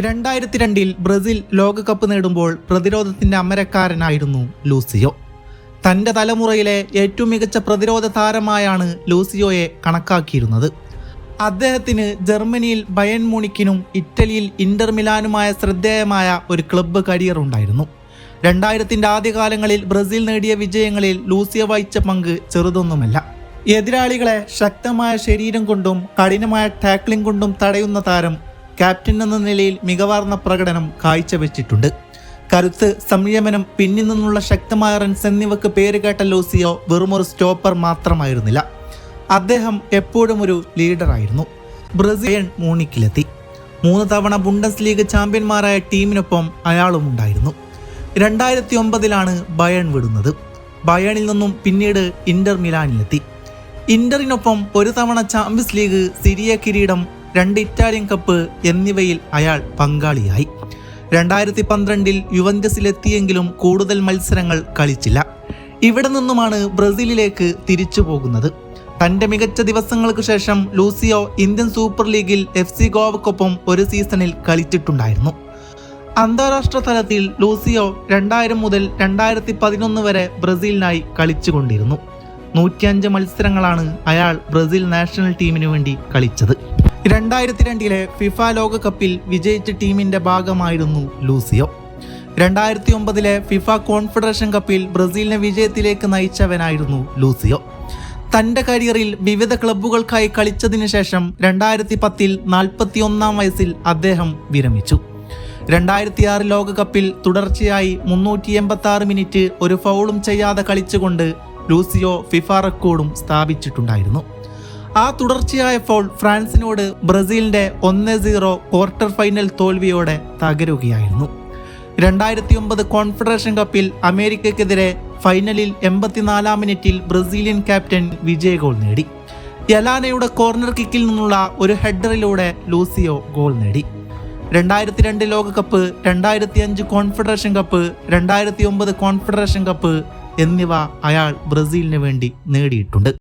രണ്ടായിരത്തി രണ്ടിൽ ബ്രസീൽ ലോകകപ്പ് നേടുമ്പോൾ പ്രതിരോധത്തിന്റെ അമരക്കാരനായിരുന്നു ലൂസിയോ. തന്റെ തലമുറയിലെ ഏറ്റവും മികച്ച പ്രതിരോധ താരമായാണ് ലൂസിയോയെ കണക്കാക്കിയിരുന്നത്. അദ്ദേഹത്തിന് ജർമ്മനിയിൽ ബയൻ മൂണിക്കിനും ഇറ്റലിയിൽ ഇന്റർ മിലാനുമായ ശ്രദ്ധേയമായ ഒരു ക്ലബ്ബ് കരിയർ ഉണ്ടായിരുന്നു. രണ്ടായിരത്തിന്റെ ആദ്യകാലങ്ങളിൽ ബ്രസീൽ നേടിയ വിജയങ്ങളിൽ ലൂസിയോ വഹിച്ച പങ്ക് ചെറുതൊന്നുമല്ല. എതിരാളികളെ ശക്തമായ ശരീരം കൊണ്ടും കഠിനമായ ടാക്ലിംഗ് കൊണ്ടും തടയുന്ന താരം ക്യാപ്റ്റൻ എന്ന നിലയിൽ മികവാർന്ന പ്രകടനം കാഴ്ചവെച്ചിട്ടുണ്ട്. കരുത്ത് സംയമനം പിന്നിൽ നിന്നുള്ള ശക്തമായ റൺസ് എന്നിവക്ക് പേരുകേട്ട ലോസിയോ വെറുമൊരു സ്റ്റോപ്പർ മാത്രമായിരുന്നില്ല. അദ്ദേഹം എപ്പോഴും ഒരു ലീഡറായിരുന്നു ബ്രസീലിയൻ മൂണിക്കിലെത്തി. മൂന്ന് തവണ ബുണ്ടസ് ലീഗ് ചാമ്പ്യന്മാരായ ടീമിനൊപ്പം അയാളും ഉണ്ടായിരുന്നു. രണ്ടായിരത്തി ഒമ്പതിലാണ് ബയൺ വിടുന്നത് ബയണിൽ നിന്നും പിന്നീട് ഇന്റർ മിലാനിലെത്തി ഇന്ററിനൊപ്പം ഒരു തവണ ചാമ്പ്യൻസ് ലീഗ് സിരിയ കിരീടം രണ്ട് ഇറ്റാലിയൻ കപ്പ് എന്നിവയിൽ അയാൾ പങ്കാളിയായി. രണ്ടായിരത്തി പന്ത്രണ്ടിൽ യുവന്റസിലെത്തിയെങ്കിലും കൂടുതൽ മത്സരങ്ങൾ കളിച്ചില്ല. ഇവിടെ നിന്നുമാണ് ബ്രസീലിലേക്ക് തിരിച്ചു പോകുന്നത്. തന്റെ മികച്ച ദിവസങ്ങൾക്ക് ശേഷം ലൂസിയോ ഇന്ത്യൻ സൂപ്പർ ലീഗിൽ എഫ് സി ഗോവക്കൊപ്പം ഒരു സീസണിൽ കളിച്ചിട്ടുണ്ടായിരുന്നു. അന്താരാഷ്ട്ര തലത്തിൽ ലൂസിയോ രണ്ടായിരം മുതൽ രണ്ടായിരത്തി പതിനൊന്ന് വരെ ബ്രസീലിനായി കളിച്ചുകൊണ്ടിരുന്നു. നൂറ്റിയഞ്ച് മത്സരങ്ങളാണ് അയാൾ ബ്രസീൽ നാഷണൽ ടീമിനു വേണ്ടി കളിച്ചത്. രണ്ടായിരത്തി രണ്ടിലെ ഫിഫ ലോകകപ്പിൽ വിജയിച്ച ടീമിന്റെ ഭാഗമായിരുന്നു ലൂസിയോ. രണ്ടായിരത്തി ഒമ്പതിലെ ഫിഫ കോൺഫെഡറേഷൻ കപ്പിൽ ബ്രസീലിനെ വിജയത്തിലേക്ക് നയിച്ചവനായിരുന്നു ലൂസിയോ. തന്റെ കരിയറിൽ വിവിധ ക്ലബ്ബുകൾക്കായി കളിച്ചതിനു ശേഷം രണ്ടായിരത്തി പത്തിൽ നാൽപ്പത്തി ഒന്നാം വയസ്സിൽ അദ്ദേഹം വിരമിച്ചു. രണ്ടായിരത്തി ആറ് ലോകകപ്പിൽ തുടർച്ചയായി മുന്നൂറ്റി എൺപത്തി ആറ് മിനിറ്റ് ഒരു ഫൗളും ചെയ്യാതെ കളിച്ചുകൊണ്ട് ലൂസിയോ ഫിഫ റെക്കോർഡും സ്ഥാപിച്ചിട്ടുണ്ടായിരുന്നു. ആ തുടർച്ചയായ ഫോൾ ഫ്രാൻസിനോട് ബ്രസീലിന്റെ ഒന്ന് സീറോ ക്വാർട്ടർ ഫൈനൽ തോൽവിയോടെ തകരുകയായിരുന്നു. രണ്ടായിരത്തി ഒമ്പത് കോൺഫെഡറേഷൻ കപ്പിൽ അമേരിക്കക്കെതിരെ ഫൈനലിൽ എൺപത്തിനാലാം മിനിറ്റിൽ ബ്രസീലിയൻ ക്യാപ്റ്റൻ വിജയ ഗോൾ നേടി. യലാനയുടെ കോർണർ കിക്കിൽ നിന്നുള്ള ഒരു ഹെഡറിലൂടെ ലൂസിയോ ഗോൾ നേടി. രണ്ടായിരത്തി രണ്ട് ലോകകപ്പ് രണ്ടായിരത്തി അഞ്ച് കോൺഫെഡറേഷൻ കപ്പ് രണ്ടായിരത്തി ഒമ്പത് കോൺഫെഡറേഷൻ കപ്പ് എന്നിവ അയാൾ ബ്രസീലിന് വേണ്ടി നേടിയിട്ടുണ്ട്.